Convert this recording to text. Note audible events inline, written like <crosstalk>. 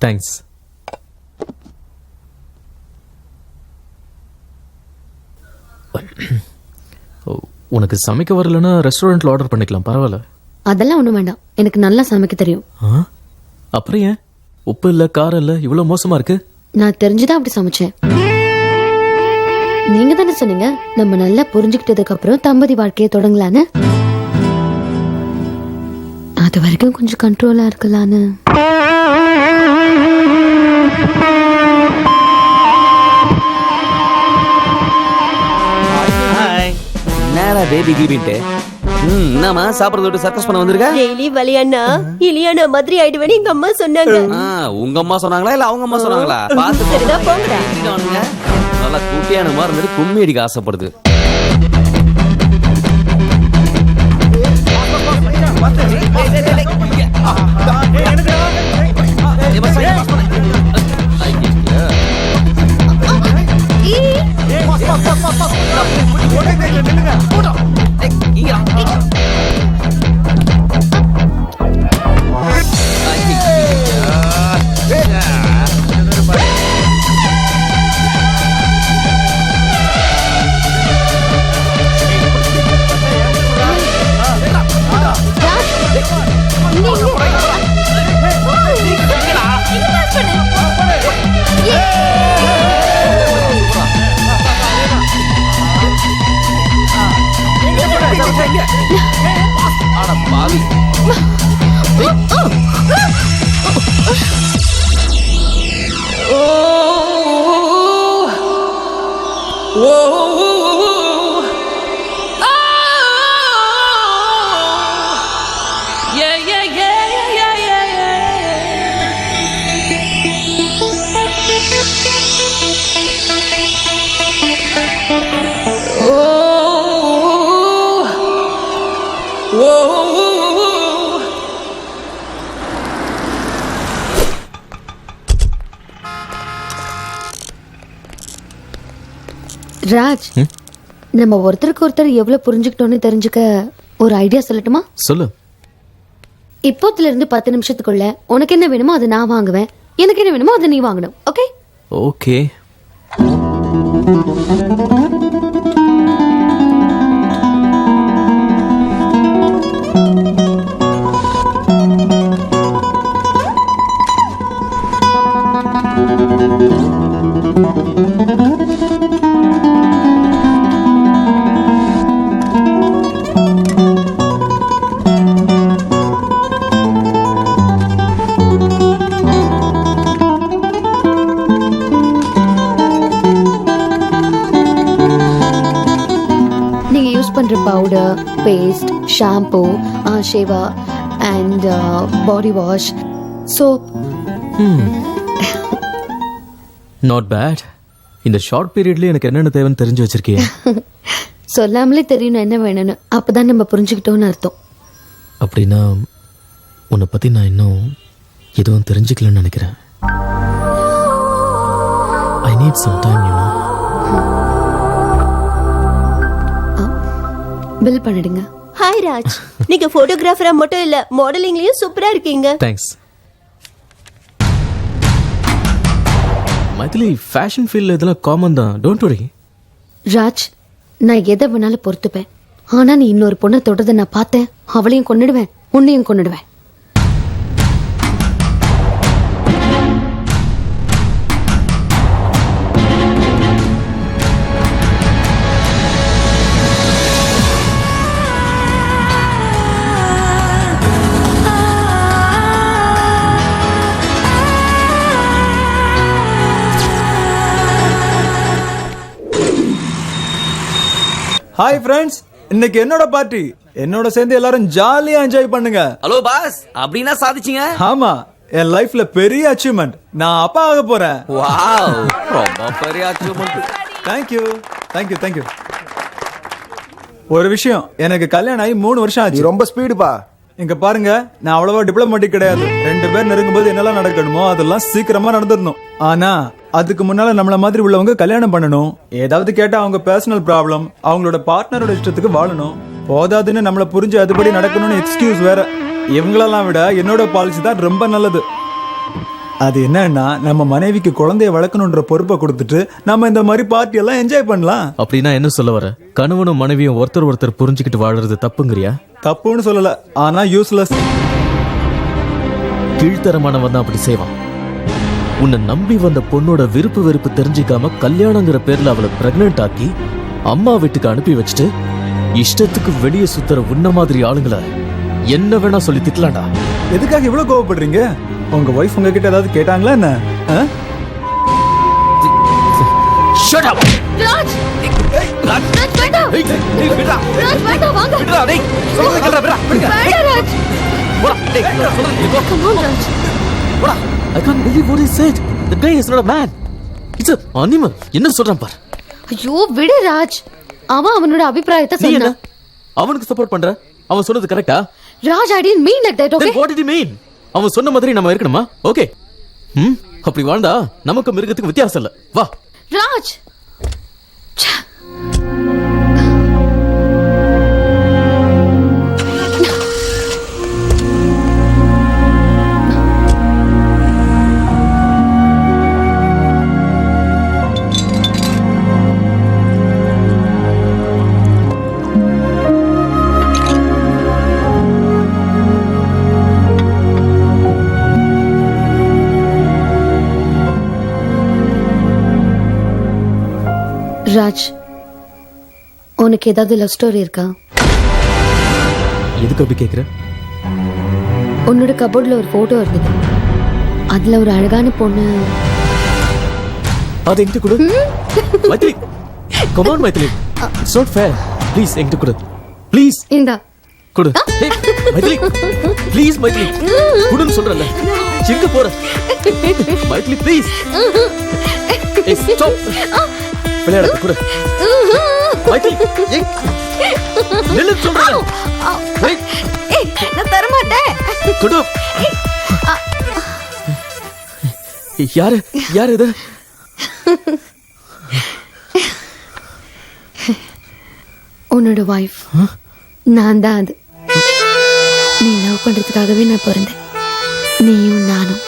Thanks <clears throat> உனக்கு சமைக்க வரலன்னா ரெஸ்டாரண்ட்ல ஆர்டர் பண்ணிக்கலாம் பரவாயில்ல. அதெல்லாம் ஒண்ணும் வேண்டாம். எனக்கு நல்லா சமைக்க தெரியும். ஆ? அப்புறம் ஏன்? உப்பு இல்ல காரம் இல்ல இவ்வளவு மோசமா இருக்கு? நான் தெரிஞ்சுதான் அப்படி சமைச்சேன். நீங்க தானே சொன்னீங்க நம்ம நல்லா புரிஞ்சுக்கிட்டதுக்கு அப்புறம் தம்பதி வாழ்க்கையை தொடங்கலான்னு? அது வரைக்கும் கொஞ்சம் கண்ட்ரோலா இருக்கலான்னு. என்னடா பேபி கீபின்ட்டு ம் என்னம்மா சாப்பிட்றது விட்டு சர்க்கஸ் பண்ண வந்திருக்க டெய்லி வலியானா இலியானா மாதிரி ஆயிடுவேன்னு எங்க அம்மா சொன்னாங்க ஆ, உங்க அம்மா சொன்னாங்களா இல்ல அவங்க அம்மா சொன்னாங்களா பார்த்து சரிதான் போங்கடா அவனுங்க நல்லா குட்டியான மாதிரி இருந்துட்டு கும்மி அடிக்க ஆசைப்படுது Whoa. ராஜ் நம்ம ஒருத்தருக்கு ஒருத்தர் எவ்வளவு புரிஞ்சுக்கிட்டோன்னு தெரிஞ்சுக்க ஒரு ஐடியா சொல்லட்டுமா? சொல்லு. இப்போத்துல இருந்து பத்து நிமிஷத்துக்குள்ள உனக்கு என்ன வேணுமோ அதை நான் வாங்குவேன். எனக்கு என்ன வேணுமோ அதை நீ வாங்கணும். ஓகே ஓகே பண்ற powder paste shampoo ஷேவா and body wash soap not bad இந்த ஷார்ட் பீரியட்ல எனக்கு என்னென்ன தேவைன்னு தெரிஞ்சு வச்சிருக்கியே. <laughs> சொல்லாமலே தெரியணும் என்ன வேணும்னு. அப்பதான் நம்ம புரிஞ்சுக்கிட்டோம்னு அர்த்தம். அப்படின்னா உன்னை பத்தி நான் இன்னும் எதுவும் தெரிஞ்சுக்கலன்னு நினைக்கிறேன். I need some time you bill பண்ணிடுங்க. ஹாய் ராஜ் நீங்க போட்டோகிராஃபரா மட்டும் இல்ல மாடலிங்லயும் சூப்பரா இருக்கீங்க. தேங்க்ஸ் மைதிலி ஃபேஷன் ஃபீல்டில் இதெல்லாம் காமன் தான். டோன்ட் வரி ராஜ் நான் எதை வேணாலும் பொறுத்துப்பேன். ஆனா நீ இன்னொரு பொண்ணை தொடர்ந்து நான் பார்த்தேன். அவளையும் கொன்னுடுவேன் உன்னையும் கொன்னுடுவேன். ஹாய் ஃப்ரெண்ட்ஸ் இன்னைக்கு என்னோட பார்ட்டி என்னோட சேர்ந்து எல்லாரும் ஜாலியா என்ஜாய் பண்ணுங்க. ஹலோ பாஸ் அப்படின்னா சாதிச்சீங்க. ஆமா என் லைஃப்ல பெரிய அச்சீவ்மெண்ட் நான் அப்பா ஆக போறேன். வாவ் ரொம்ப பெரிய அச்சீவ்மெண்ட் தேங்க்யூ தேங்க்யூ தேங்க்யூ ஒரு விஷயம் எனக்கு கல்யாணம் ஆகி மூணு வருஷம் நீ ஆச்சு ரொம்ப ஸ்பீடுப்பா இங்க பாருங்க நான் அவ்வளவா டிப்ளமேட்டிக் கிடையாது. ரெண்டு பேர் நெருங்கும்போது என்னெல்லாம் நடக்கணுமோ அதெல்லாம் சீக்கிரமா நடந்துடணும் ஆனா அதுக்கு முன்னால நம்மள மாதிரி உள்ளவங்க கல்யாணம் பண்ணணும். ஏதாவது கேட்டா அவங்க பர்சனல் ப்ராப்ளம் அவங்களோட பார்ட்னரோட இஷ்டத்துக்கு வாழணும். போதாதுன்னு நம்மள புரிஞ்சு அதுபடி நடக்கணும்னு எக்ஸ்கியூஸ் வேற. இவங்களெல்லாம் விட என்னோட பாலிசி தான் ரொம்ப நல்லது. அது என்னன்னா நம்ம மனைவிக்கு குழந்தைய வளர்க்கணுன்ற பொறுப்பை கொடுத்துட்டு நம்ம இந்த மாதிரி பார்ட்டி எல்லாம் என்ஜாய் பண்ணலாம். அப்படின்னா என்ன சொல்ல வர? கணவனும் மனைவியும் ஒருத்தர் ஒருத்தர் புரிஞ்சுக்கிட்டு வாழறது தப்புங்கிறியா? தப்புன்னு சொல்லல ஆனா யூஸ்லெஸ் கீழ்த்தரமானவன் தான் அப்படி செய்வான். உன்னை நம்பி வந்த பொண்ணோட விருப்பு வெறுப்பு தெரிஞ்சுக்காம கல்யாணங்கிற பேர்ல அவளை பிரெக்னென்ட் ஆக்கி அம்மா வீட்டுக்கு அனுப்பி வச்சுட்டு இஷ்டத்துக்கு வெளியே சுத்துற உன்ன மாதிரி ஆளுங்களை என்ன வேணா சொல்லி திட்டலாம்டா. எதுக்காக இவ்வளவு கோவப்படுறீங்க? உங்க ஒய்ஃப் உங்ககிட்ட ஏதாவது கேட்டாங்களா என்ன? ஆ? ராஜ்! ராஜ்! வேண்டாம் ராஜ் வேண்டாம் வாங்க! வேண்டாம் Raj! Come on, Raj! I can't believe what he said. The guy is not a man. It's a animal. என்ன சொல்றான் பார்? ஐயோ விடு ராஜ். அவன் அவனோட அபிப்பிராயத்தை சொன்னான். அவனுக்கு சப்போர்ட் பண்ற? அவன் சொன்னது கரெக்டா ராஜ் ஐ mean like that okay? Then what did he mean? அவன் சொன்ன மாதிரி நம்ம இருக்கணுமா? ஓகே ம் அப்படி வாழ்ந்தா நமக்கு மிருகத்துக்கு வித்தியாசம் இல்ல. வா. ராஜ் ராஜ் உனக்கு ஏதாவது லவ் ஸ்டோரி இருக்கா? எதுக்கு அப்படி கேக்குற? உன்னோட கபோர்ட்ல ஒரு போட்டோ இருந்தது. அதுல ஒரு அழகான பொண்ணு. அது என்கிட்ட கொடு. Maithili come on Maithili. It's not fair please என்கிட்ட கொடு. ப்ளீஸ் இந்தா. கொடு. மைத்திலி. ப்ளீஸ் மைத்திலி. குடுன்னு சொல்றல எங்க போற? மைத்திலி ப்ளீஸ் ஏய் ஸ்டாப் விளையாட கொடு. மைத்திலி ஏய் நில்லு சொல்றல ஏய் நான் தர மாட்டேன் கொடு. யாரு யாரு இது? உன்னோட வைஃப் நான் தான் அது. நீ லவ் பண்றதுக்காகவே நான் பிறந்தேன். நீயும் நானும்.